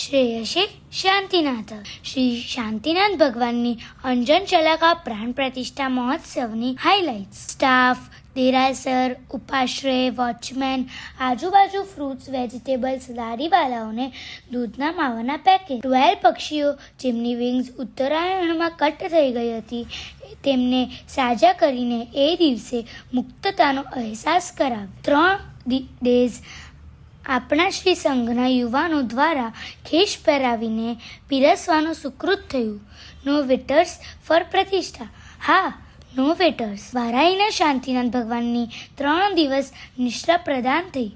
શ્રેયસે શાંતિનાથ. શ્રી શાંતિનાથ ભગવાનની અંજન ચલાકા પ્રાણ પ્રતિષ્ઠા મહોત્સવની હાઇલાઇટ સ્ટાફ દેરાસર, ઉપાશ્રય વોચમેન આજુબાજુ ફ્રૂટ્સ વેજીટેબલ્સ લારીવાલાઓને દૂધના માવાના પેકેટ ટ્વેલ્વ પક્ષીઓ જેમની વિંગ્સ ઉત્તરાયણમાં કટ થઈ ગઈ હતી, તેમને સાજા કરીને એ દિવસે મુક્તતાનો અહેસાસ કરાવ્યો. ત્રણ ડેઝ આપણા શ્રી સંઘના યુવાનો દ્વારા ખેશ પહેરાવીને પીરસવાનું સુકૃત થયું. નો વેટર્સ ફોર પ્રતિષ્ઠા હા નો વેટર્સ વારાઈના શાંતિનાથ ભગવાનની ત્રણ દિવસ નિષ્ઠા પ્રદાન થઈ.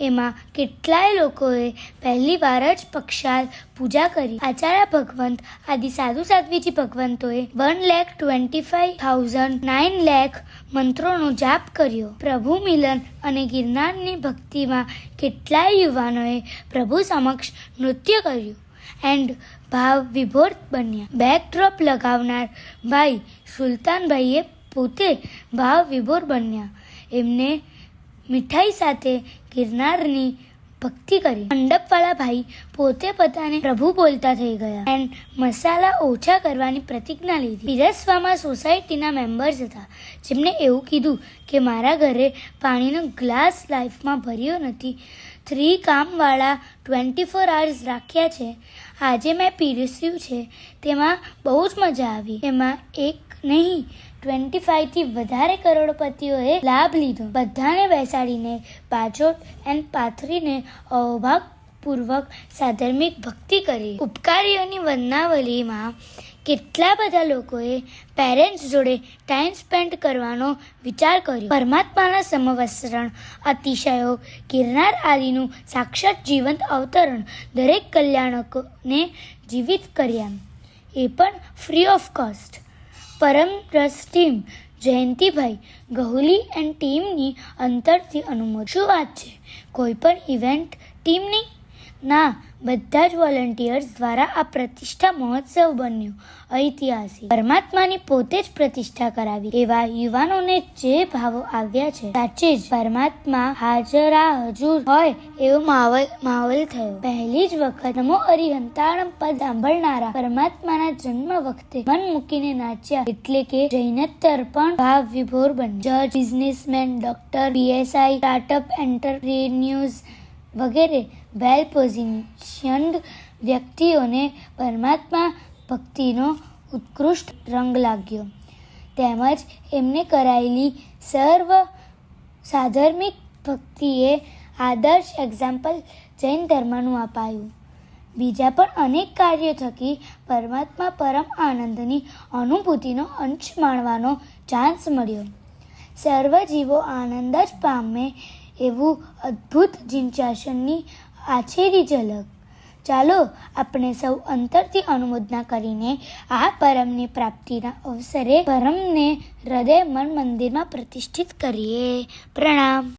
એમાં કેટલાય લોકોએ પહેલી વાર જ પક્ષાલ પૂજા કરી. આચાર્ય ભગવંત આદિ સાધુ સાધ્વીજી ભગવંતોએ one lakh twenty five thousand nine lakh મંત્રોનો જાપ કર્યો. પ્રભુ મિલન અને ગિરનારની ભક્તિમાં કેટલાય યુવાનોએ પ્રભુ સમક્ષ નૃત્ય કર્યું. એન્ડ ભાવ વિભોર બન્યા. બેકડ્રોપ લગાવનાર ભાઈ સુલતાનભાઈએ પોતે ભાવ વિભોર બન્યા. એમને મીઠાઈ સાથે ગિરનારની ભક્તિ કરી. મંડપવાળા ભાઈ પોતે પોતાને પ્રભુ બોલતા થઈ ગયા એન્ડ મસાલા ઓછા કરવાની પ્રતિજ્ઞા લીધી. પીરસવામાં સોસાયટીના મેમ્બર્સ હતા, જેમને એવું કીધું કે મારા ઘરે પાણીનો ગ્લાસ લાઈફમાં ભર્યો નથી. થ્રી કામવાળા ટ્વેન્ટી ફોર આવર્સ રાખ્યા છે. આજે મેં પીરસ્યું છે. તેમાં બહુ જ મજા આવી. એમાં એક નહીં ટ્વેન્ટી ફાઈવથી વધારે કરોડપતિઓએ લાભ લીધો. બધાને બેસાડીને પાછોટ એન્ડ પાથરીને અવભાગપૂર્વક સાધર્મિક ભક્તિ કરી. ઉપકારીઓની વંદનાવલીમાં કેટલા બધા લોકોએ પેરેન્ટ્સ જોડે ટાઈમ સ્પેન્ડ કરવાનો વિચાર કર્યો. પરમાત્માના સમવસરણ અતિશયો ગિરનાર આદિનું સાક્ષાત જીવંત અવતરણ દરેક કલ્યાણકોને જીવિત કર્યા. એ પણ ફ્રી ઓફ કોસ્ટ પરમ રસ ટીમ જયંતિભાઈ ગહુલી એન્ડ ટીમની અંતરથી અનુમોદ. શું વાત છે? કોઈ પણ ઇવેન્ટ ટીમની ના, બધા જ વોલન્ટિયર્સ દ્વારા આ પ્રતિષ્ઠા મહોત્સવ બન્યો. ઐતિહાસિક. પરમાત્માની પોતે જ પ્રતિષ્ઠા કરાવી. એવા યુવાનોને જે ભાવો આવ્યા છે, સાચે જ પરમાત્મા હાજરા હજુર હોય એવો માહોલ માહોલ થયો. પહેલી જ વખત નમો અરિહંતાણમ પદ સાંભળનારા પરમાત્માના જન્મ વખતે મન મૂકીને નાચ્યા. એટલે કે જૈનત્તર પણ ભાવ વિભોર બન જજ, businessman, doctor, PSI, startup entrepreneurs વગેરે વેલ પોઝિશન્ડ વ્યક્તિઓને પરમાત્મા ભક્તિનો ઉત્કૃષ્ટ રંગ લાગ્યો. તેમજ એમને કરાયેલી સર્વ સાધર્મિક ભક્તિએ આદર્શ એક્ઝામ્પલ જૈન ધર્મનું અપાયું. બીજા પણ અનેક કાર્યો થકી પરમાત્મા પરમ આનંદની અનુભૂતિનો અંશ માણવાનો ચાન્સ મળ્યો. સર્વ જીવો આનંદ જ પામે એવું અદ્ભુત જિંચાસનની આછેરી ઝલક. ચાલો આપણે સૌ અંતરથી અનુમોદના કરીને આ પરમની પ્રાપ્તિના અવસરે પરમને હૃદય મન મંદિરમાં પ્રતિષ્ઠિત કરીએ. પ્રણામ.